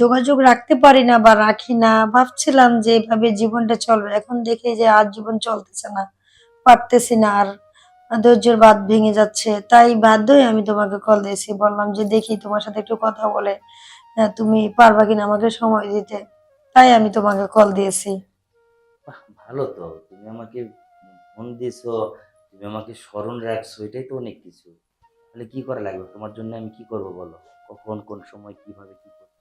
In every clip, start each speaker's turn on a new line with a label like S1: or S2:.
S1: যোগাযোগ রাখতে পারি না বা রাখি না। ভাবছিলাম যে এভাবে জীবনটা চলবে। এখন দেখি যে আর জীবন চলতেছে না, পারতেছি না আর ধৈর্যের বাদ ভেঙে যাচ্ছে। তাই বাধ্যই আমি তোমাকে কল দিয়েছি। বললাম যে দেখি তোমার সাথে একটু কথা বলে তুমি পারবা কিনা আমাকে সময় দিতে। তাই আমি তোমাকে কল দিয়েছি।
S2: ভালো তো। তুমি আমাকে ফোন দিছো, তুমি আমাকে স্মরণ রাখছো, এটাই তো অনেক কিছু। তাহলে কি করা লাগবে? তোমার জন্য আমি কি করব বলো? কখন কোন সময় কীভাবে কি করব?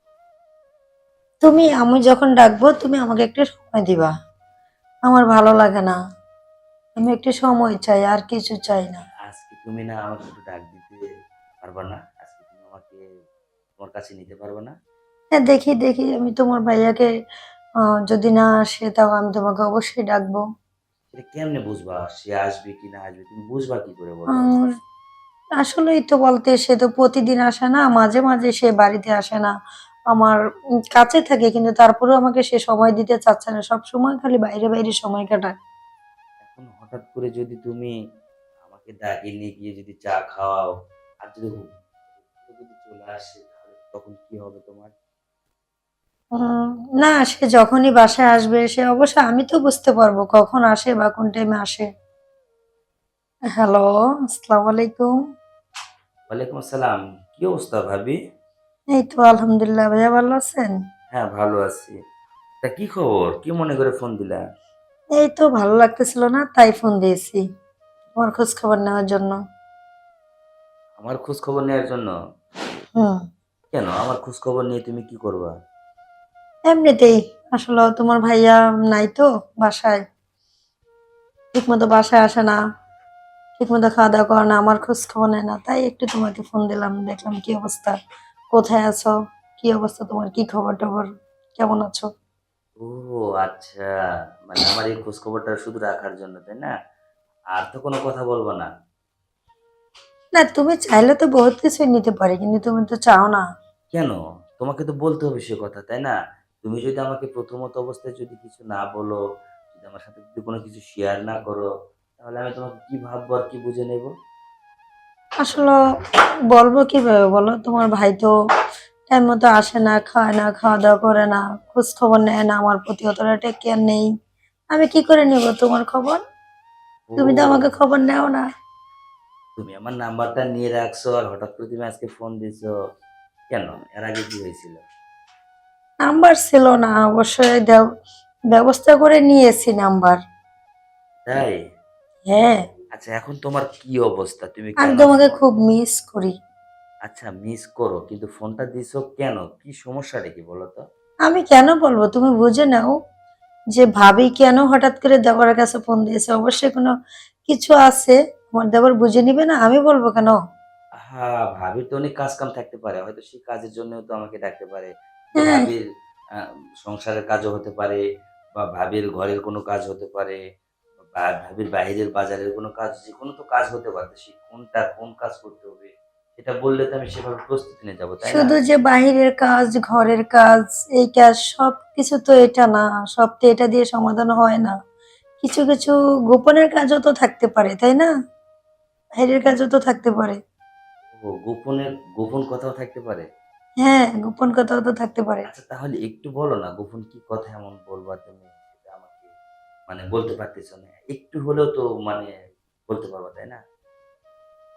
S1: তুমি আমি যখন ডাকবো তুমি আমাকে একটু সময় দিবা। আমার ভালো লাগে না। আমি একটু সময় চাই আর কিছু চাই না।
S2: আজকে তুমি না আমাকে একটু ডাক দিতে পারবা না। আজকে তুমি আমাকে তোমার কাছে নিতে পারবে না।
S1: হ্যাঁ দেখি দেখি। আমি তোমার ভাইয়াকে যদি না আসে তাও আমি তোমাকে অবশ্যই ডাকবো।
S2: এটা কেমনে বুঝবা? সে আসবে কি না আসবে? তুমি বুঝবা কি করে বলো?
S1: আসলেই তো বলতে সে তো প্রতিদিন আসে না মাঝে মাঝে সে বাড়িতে আসে না। আমার কাছে থাকে কিন্তু তারপরেও আমাকে সে সময় দিতে চাচ্ছে না। সব সময় খালি বাইরে বাইরে সময় কাটায়।
S2: এখন হঠাৎ করে যদি তুমি আমাকে ডাকে নিয়ে গিয়ে যদি চা খাওয়াও আর যদি যদি চলে আসে তাহলে তখন কি হবে তোমার?
S1: না সে যখনই বাসায় আসবে সে অবশ্য আমি তো বুঝতে পারব কখন আসে বা কোন টাইমে আসে। হ্যালো আসসালামু আলাইকুম।
S2: ওয়ালাইকুম আসসালাম। কি অবস্থা ভাবি?
S1: এই তো আলহামদুলিল্লাহ ভাইয়া ভালো আছেন?
S2: হ্যাঁ ভালো আছি। তা কি খবর? কি মনে করে ফোন দিলা?
S1: এই তো ভালো লাগতেছিল না তাই ফোন দিয়েছি। তোমার খোঁজ খবর নেওয়ার জন্য।
S2: আমার খোঁজ খবর নেওয়ার জন্য?
S1: হুম।
S2: কেন? আমার খোঁজ খবর নিয়ে তুমি কি করবা?
S1: এমনিতেই আসলে তোমার ভাইয়া নাই তো বাসায়। ঠিক মতো বাসায় আসে না। ঠিক মতো খাওয়া দাওয়া করো না আমার খোঁজ খবর নেয় না। তাই একটু তোমাকে ফোন দিলাম দেখলাম কি অবস্থা কোথায় আছো কি অবস্থা তোমার কি খবর টবর কেমন আছো?
S2: ও আচ্ছা মানে আমার এই খোঁজ খবরটা শুধু রাখার জন্য তাই না? আর তো কোনো কথা বলব না।
S1: না তুমি চাইলে তো বহুত কিছুই নিতে পারি কিন্তু তুমি তো চাও না।
S2: কেন? তোমাকে তো বলতে হবে সে কথা তাই না? তুমি যদি আমাকে প্রথমত অবস্থায় যদি কিছু না বলো যদি আমার সাথে যদি কোনো কিছু শেয়ার না করো তাহলে আমি তোমাকে কি ভাববো আর কি বুঝে নেব?
S1: আসলে বলব কীভাবে বলো? তোমার ভাই তো টাইম মতো আসে না খায় না খাওয়া দাওয়া করে না খোঁজ খবর নেয় না আমার প্রতি অতটা টেক কেয়ার নেই। আমি কি করে নেব তোমার খবর? তুমি তো আমাকে খবর নেও না।
S2: তুমি আমার নাম্বারটা নিয়ে রাখছো আর হঠাৎ করে তুমি আজকে ফোন দিছো। কেন? এর আগে কি হয়েছিল?
S1: নাম্বার ছিল না অবশ্যই দেও- ব্যবস্থা করে নিয়েছি নাম্বার।
S2: তাই?
S1: হ্যাঁ।
S2: আচ্ছা এখন তোমার কি অবস্থা? তুমি
S1: আমি তোমাকে খুব মিস করি।
S2: আচ্ছা মিস করো কিন্তু ফোনটা দিছো কেন? কি সমস্যাটা কি বলো তো?
S1: আমি কেন বলব? তুমি বুঝে নাও যে ভাবি কেন হঠাৎ করে দেবরের কাছে ফোন দিয়েছে? অবশ্যই কোনো কিছু আছে? আমার দেবর বুঝে নিবে না? আমি বলব কেন?
S2: হ্যাঁ ভাবির তো অনেক কাজ কাম থাকতে পারে। হয়তো সেই কাজের জন্য তো আমাকে ডাকতে পারে।
S1: হ্যাঁ।
S2: ভাবির সংসারের কাজও হতে পারে বা ভাবির ঘরের কোনো কাজ হতে পারে। ভাবির বাইরের বাজারের কোনো কাজ যে কোনো তো কাজ হতে পারে সে কোনটা কোন কাজ করতে হবে সেটা বললে তো আমি সেভাবে প্রস্তুতি নিয়ে যাব তাই না?
S1: শুধু যে বাহিরের কাজ ঘরের কাজ এই কাজ সব কিছু তো এটা না সব তো এটা দিয়ে সমাধান হয় না। কিছু কিছু গোপনের কাজও তো থাকতে পারে তাই না? বাইরের কাজও তো থাকতে পারে।
S2: ও গোপনের গোপন কথাও থাকতে পারে?
S1: হ্যাঁ গোপন কথাও তো থাকতে পারে।
S2: আচ্ছা তাহলে একটু বলো না গোপন কি কথা এমন বলবা তুমি? মানে বলতে পারতেছো না। একটু হলেও তো মানে বলতে পারবা তাই না?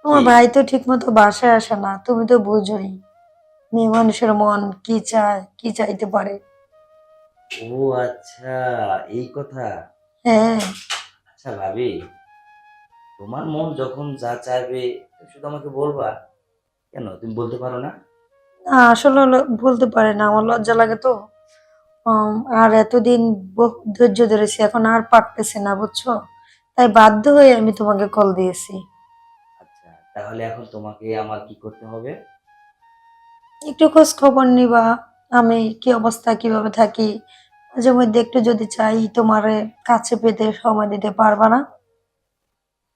S1: তোমার ভাই তো ঠিক মতো বাসায় আসে না তুমি তো বুঝোই। মেয়ে মানুষের মন কি চায় কি চাইতে পারে?
S2: ও আচ্ছা এই কথা?
S1: হ্যাঁ।
S2: আচ্ছা ভাবি তোমার মন যখন যা চাইবে শুধু আমাকে বলবা? কেন? তুমি বলতে পারো না?
S1: না আসলে বলতে পারে না আমার লজ্জা লাগে তো। আর এতদিন বহু ধৈর্য ধরেছি এখন আর পারতেছে না বুঝছ? তাই বাধ্য হয়ে আমি তোমাকে কল দিয়েছি।
S2: আচ্ছা তাহলে এখন তোমাকে আমার কি করতে হবে?
S1: একটু খোঁজ খবর নিবা আমি কি অবস্থা কীভাবে থাকি? মাঝে মধ্যে একটু যদি চাই তোমার কাছে পেতে সময় দিতে পারবা না?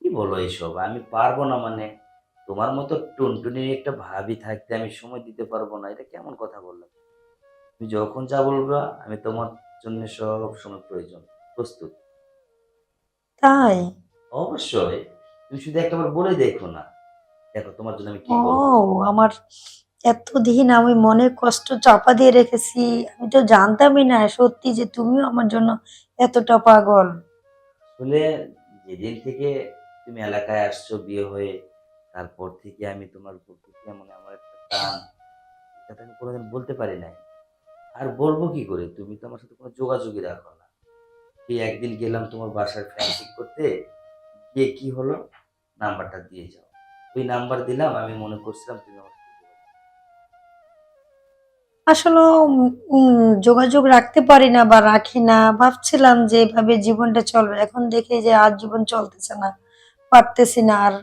S2: কি বলো এইসব? আমি পারব না মানে? তোমার মতো টুনটুনি একটা ভাবি থাকতে আমি সময় দিতে পারব না এটা কেমন কথা বললাম তুমি যখন যা বলবা আমি তোমার জন্য সব সময় প্রয়োজন প্রস্তুত।
S1: তাই?
S2: অবশ্যই। তুমি শুধু একটাবার বলে দেখো না। দেখো তোমার জন্য আমি কি
S1: ও আমার এতদিন আমি মনে কষ্ট চাপা দিয়ে রেখেছি। আমি তো জানতামই না সত্যি যে তুমিও আমার জন্য এতটা পাগল।
S2: আসলে যেদিন থেকে তুমি এলাকায় আসছো বিয়ে হয়ে তারপর থেকে আমি তোমার উপর প্রতি মানে আমার একটা টান এটা আমি কোনোদিন বলতে পারি নাই। আর বলব কি করে? তুমি তো আমার সাথে কোনো যোগাযোগই রাখো না। এই একদিন গেলাম তোমার বাসার ঠিক করতে, গিয়ে কি হলো? নাম্বারটা দিয়ে যাও। ওই নাম্বার দিলাম, আমি মনে করছিলাম তুমি আমার
S1: আসলে যোগাযোগ রাখতে পারি না বা রাখি না। ভাবছিলাম যে এভাবে জীবনটা চলবে। এখন দেখি যে আর জীবন চলতেছে না, পারতেছি না। আর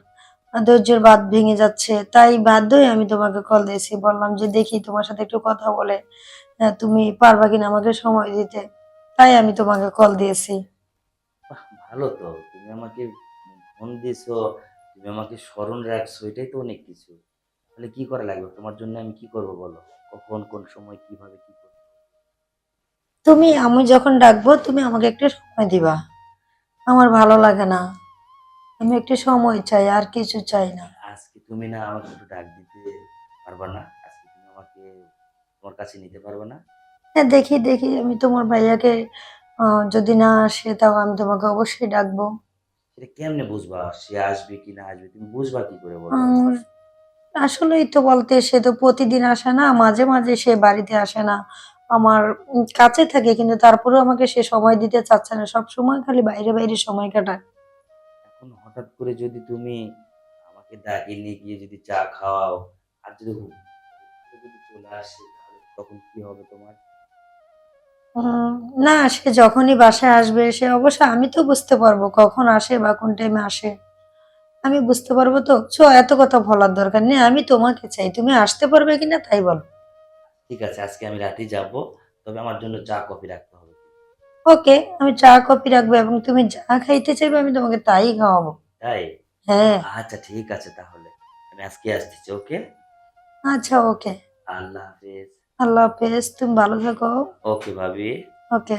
S1: ধৈর্যের বাদ ভেঙে যাচ্ছে। তাই বাধ্যই আমি তোমাকে কল দিয়েছি। বললাম যে দেখি তোমার সাথে একটু কথা বলে তুমি পারবা কিনা আমাকে সময় দিতে। তাই আমি তোমাকে কল দিয়েছি।
S2: ভালো তো। তুমি আমাকে ফোন দিয়েছ তুমি আমাকে স্মরণ রাখছো এটাই তো অনেক কিছু। তাহলে কি করা লাগবে? তোমার জন্য আমি কি করব বলো? কখন কোন সময় কীভাবে কি করব?
S1: তুমি আমি যখন ডাকবো তুমি আমাকে একটু সময় দিবা। আমার ভালো লাগে না। আমি একটু সময় চাই আর কিছু চাই না।
S2: আজকে তুমি না আমাকে একটু ডাক দিতে পারবা না আজকে তুমি আমাকে তোমার কাছে নিতে পারবে না।
S1: হ্যাঁ দেখি দেখি আমি তোমার ভাইয়াকে যদি না আসে তাও আমি তোমাকে অবশ্যই ডাকবো।
S2: সেটা কেমনে বুঝবা? সে আসবে কি না আসবে? তুমি বুঝবা কি করে বলো?
S1: আসলেই তো বলতে সে তো প্রতিদিন আসে না মাঝে মাঝে সে বাড়িতে আসে না। আমার কাছে থাকে কিন্তু তারপরেও আমাকে সে সময় দিতে চাচ্ছে না। সব সময় খালি বাইরে বাইরে সময় কাটায়।
S2: হঠাৎ করে যদি তুমি আমাকে ডাকে নিয়ে গিয়ে যদি চা খাওয়াও আর যদি যদি চলে আসে তাহলে তখন কি হবে তোমার?
S1: না সে যখনই বাসায় আসবে সে অবশ্য আমি তো বুঝতে পারব কখন আসে বা কোন টাইমে আসে। আমি বুঝতে পারব তো? চো এত কথা বলার দরকার নেই আমি তোমাকে চাই। তুমি আসতে পারবে কিনা তাই বলো।
S2: ঠিক আছে আজকে আমি রাতেই যাব তবে আমার জন্য চা কফি রাখতে হবে।
S1: ওকে আমি চা কফি রাখব এবং তুমি যা খাইতে চাইবে আমি তোমাকে তাই খাওয়াবো।
S2: তাই
S1: হ্যাঁ।
S2: আচ্ছা ঠিক আছে তাহলে। আমি আজকে আসতেছি ওকে?
S1: আচ্ছা ওকে।
S2: আল্লাহ হাফেজ।
S1: আল্লাহ হাফেজ তুমি ভালো থাকো।
S2: ওকে ভাবি।
S1: ওকে।